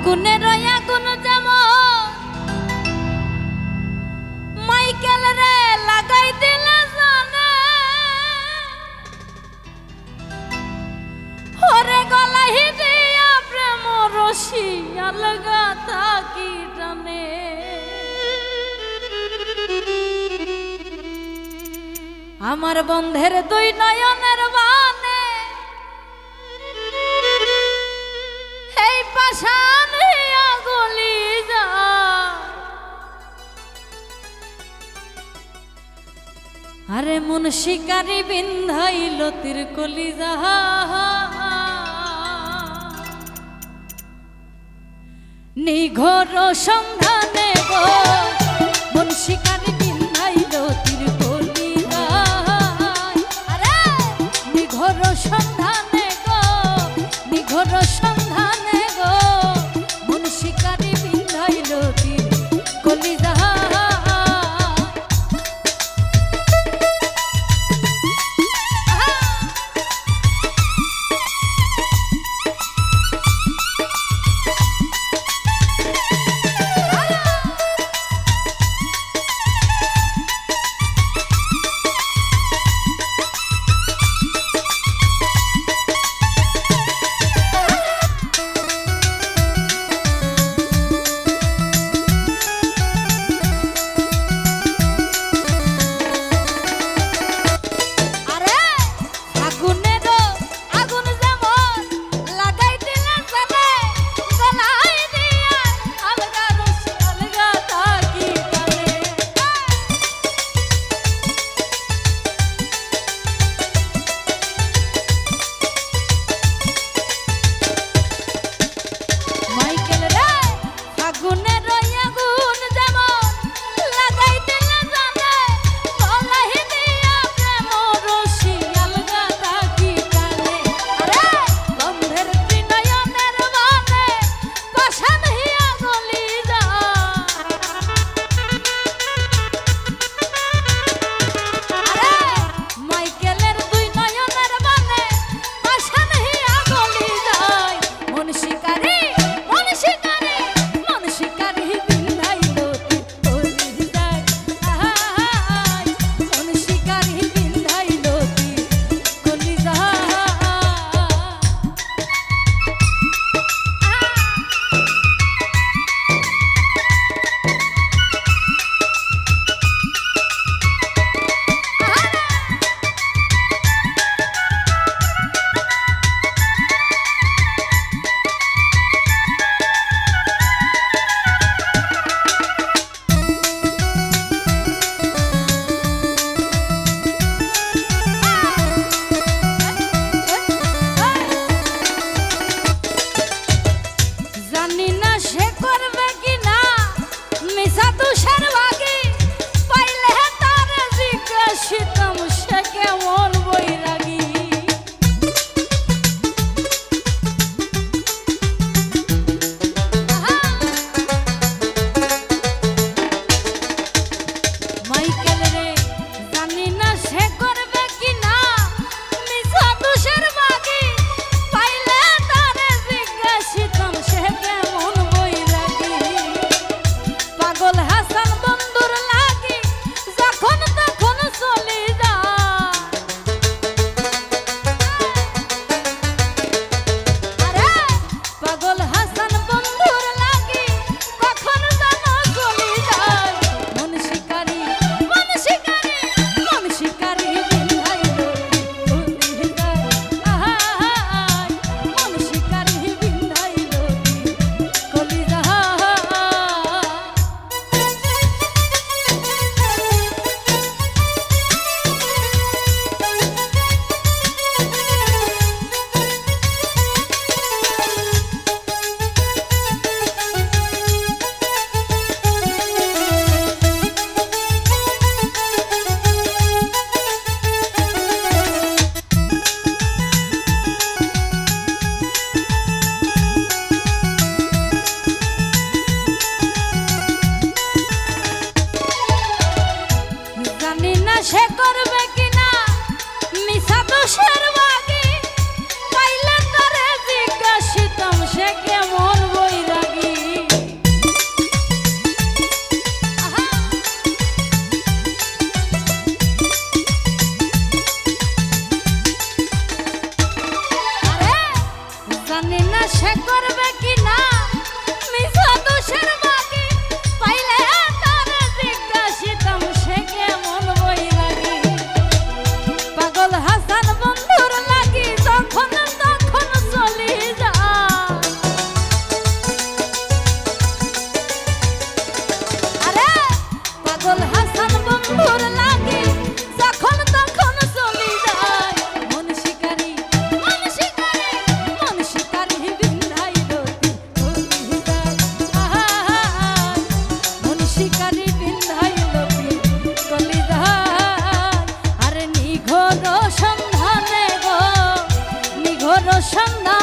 আগুনের আগুন যেমন। মাইকেল রে, লাগাই দিলে হরে গলাই দিয়া প্রেম রশি আলগা থাকি টানে। আমার বন্ধের দুই নয়নের বানে। এই পাশা আরে মন শিকারি বিন্ধাই লতির কলি নিঘর সন্ধানে গো, মন শিকারি বিন্ধাইল তীর কলি নিঘর সন্ধান সে করবে কিনা? মিশা তো দোষের করো সন্ধ্যা